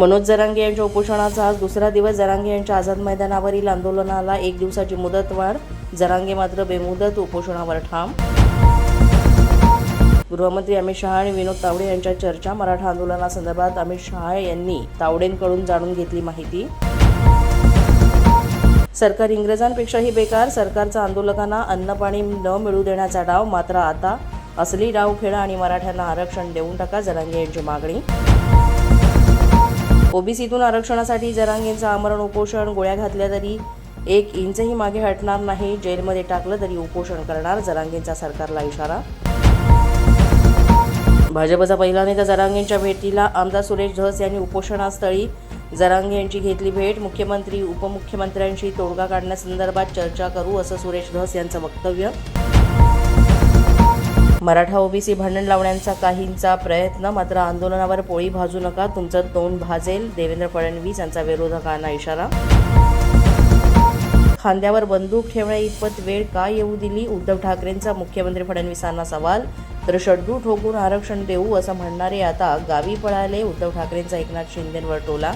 मनोज जरांगे यांच्या उपोषणाचा आज दुसरा दिवस. जरांगे यांच्या आझाद मैदानावरील आंदोलनाला एक दिवसाची मुदतवाढ जरांगे मात्र बेमुदत उपोषणावर ठाम. गृहमंत्री अमित शहा आणि विनोद तावडे यांच्या चर्चा मराठा आंदोलनासंदर्भात अमित शहा यांनी तावडेंकडून जाणून घेतली माहिती. सरकार इंग्रजांपेक्षाही बेकार. सरकारचा आंदोलकांना अन्नपाणी न मिळू देण्याचा डाव मात्र आता असली डाव खेळा आणि मराठ्यांना आरक्षण देऊन टाका जरांगे यांची मागणी. ओबीसीतून आरक्षणासाठी जरांगेंचं आमरण उपोषण गोळ्या घातल्या तरी एक इंचही मागे हटणार नाही. जेलमध्ये टाकलं तरी उपोषण करणार जरांगेंचा सरकारला इशारा. भाजपचा पहिला नेता जरांगेंच्या भेटीला आमदार सुरेश धस यांनी उपोषणास्थळी जरांगे यांची घेतली भेट. मुख्यमंत्री उपमुख्यमंत्र्यांशी तोडगा काढण्यासंदर्भात चर्चा करू असं सुरेश धस यांचं वक्तव्य. मराठा ओबीसी भांडण लावण्याचा काहींचा प्रयत्न मात्र आंदोलनावर पोळी भाजू नका तुमचं तोंड भाजेल देवेंद्र फडणवीस यांचा विरोधकांना इशारा. खांद्यावर बंदूक ठेवण्या इतपत वेळ का येऊ दिली? उद्धव ठाकरेंचा मुख्यमंत्री फडणवीसांना सवाल. तर शड्डू ठोकून आरक्षण देऊ असं म्हणणारे आता गावी पळाले उद्धव ठाकरेंचा एकनाथ शिंदेंवर टोला.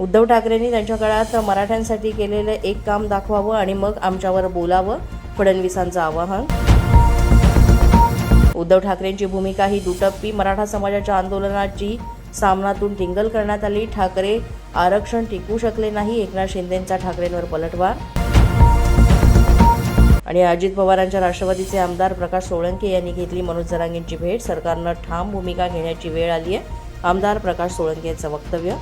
उद्धव ठाकरेंनी त्यांच्या काळात मराठ्यांसाठी केलेलं एक काम दाखवावं आणि मग आमच्यावर बोलावं फडणवीसांचं आवाहन. उद्धव ठाकरेंची भूमिका ही दुटप्पी मराठा समाजाच्या आंदोलनाची सामनातून टिंगल करण्यात आली. ठाकरे आरक्षण टिकू शकले नाही. एकनाथ शिंदेंचा ठाकरेंवर पलटवार. आणि अजित पवारांच्या राष्ट्रवादीचे आमदार प्रकाश सोळंके यांनी घेतली मनोज जरांगेंची भेट. सरकारनं ठाम भूमिका घेण्याची वेळ आली आहे आमदार प्रकाश सोळंके यांचं वक्तव्य.